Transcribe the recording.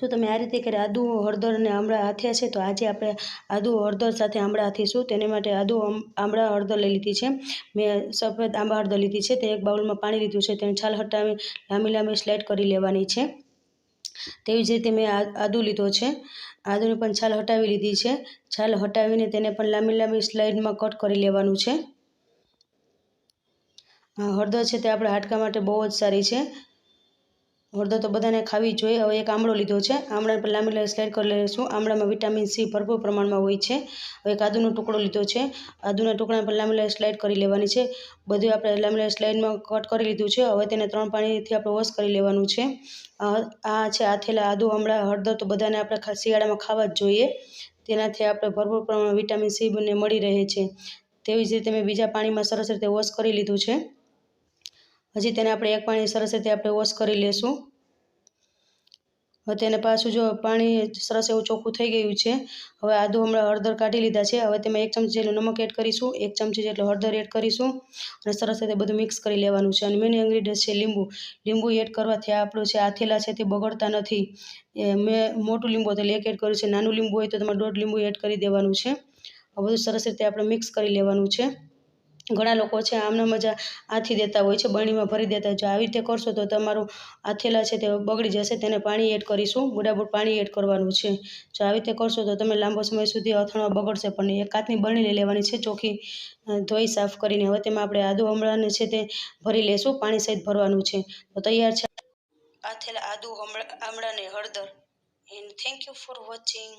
શું તમે આ રીતે કરી આદુ, હળદર અને આમળા હાથ્યા છે. તો આજે આપણે આદુ, હળદર સાથે આમળા હાથીશું તેને માટે આદુ, આમ- આમળા, હળદર લઈ લીધી છે. મેં સફેદ આંબા, હળદર લીધી છે. તે એક બાઉલમાં પાણી લીધું છે. તેને છાલ હટાવી લાંબી લાંબી સ્લાઇડ કરી લેવાની છે. તેવી જ રીતે મેં આદુ લીધો છે. આદુની પણ છાલ હટાવી લીધી છે. છાલ હટાવીને તેને પણ લાંબી લાંબી સ્લાઇડમાં કટ કરી લેવાનું છે. હળદર છે તે આપણા હાડકા માટે બહુ જ સારી છે. હળદર તો બધાને ખાવી જોઈએ. હવે એક આમળો લીધો છે. આમળા પર લાંબી લાંબી સ્લાઇડ કરી લઈશું. આમળામાં વિટામિન સી ભરપૂર પ્રમાણમાં હોય છે. હવે એક આદુનો ટુકડો લીધો છે. આદુના ટુકડા પર લાંબી લાંબી સ્લાઇડ કરી લેવાની છે. બધું આપણે લાંબી લાંબી સ્લાઇડમાં કટ કરી લીધું છે. હવે તેને ત્રણ પાણીથી આપણે વોશ કરી લેવાનું છે. આ છે આથેલા આદુ આમળા. હળદર તો બધાને આપણે શિયાળામાં ખાવા જ જોઈએ. તેનાથી આપણે ભરપૂર પ્રમાણમાં વિટામિન સી બંને મળી રહે છે. તેવી જ રીતે મેં બીજા પાણીમાં સરસ રીતે વોશ કરી લીધું છે. હજી તેને આપણે એક પાણી સરસ રીતે આપણે વોશ કરી લેશું. હવે તેને પાછું જો પાણી સરસ એવું ચોખ્ખું થઈ ગયું છે, હવે આદુ હમણાં હળદર કાઢી લીધા છે, હવે તેમાં એક ચમચી જેટલું નમક એડ કરીશું, એક ચમચી જેટલું હળદર એડ કરીશું અને સરસ રીતે બધું મિક્સ કરી લેવાનું છે. અને મેન ઇન્ગ્રીડિયન્ટ છે લીંબુ. લીંબુ એડ કરવાથી આપણું છે આથેલા છે તે બગડતા નથી. મેં મોટું લીંબુ એટલે એક એડ કર્યું છે. નાનું લીંબુ હોય તો તમારે દોઢ લીંબુ એડ કરી દેવાનું છે. આ બધું સરસ રીતે આપણે મિક્સ કરી લેવાનું છે. ઘણા લોકો છે, આમને મજા આથી દેતા હોય છે, બરણીમાં ભરી દેતા હોય છે. આવી રીતે કરશો તો તમારું આથેલા છે તે બગડી જશે, તેને પાણી એડ કરીશું. બુડાબુડ પાણી એડ કરવાનું છે. જો આવી રીતે કરશો તો તમે લાંબો સમય સુધી અથાણા બગડશે, પણ એક કાચની બરણી લઈ લેવાની છે ચોખ્ખી ધોઈ સાફ કરીને. હવે તેમાં આપણે આદુ હમણાંને છે તે ભરી લેશું, પાણી સહિત ભરવાનું છે. તો તૈયાર છે. આથેલા આદુ હમણાં, આમળાને હળદર. And thank you for watching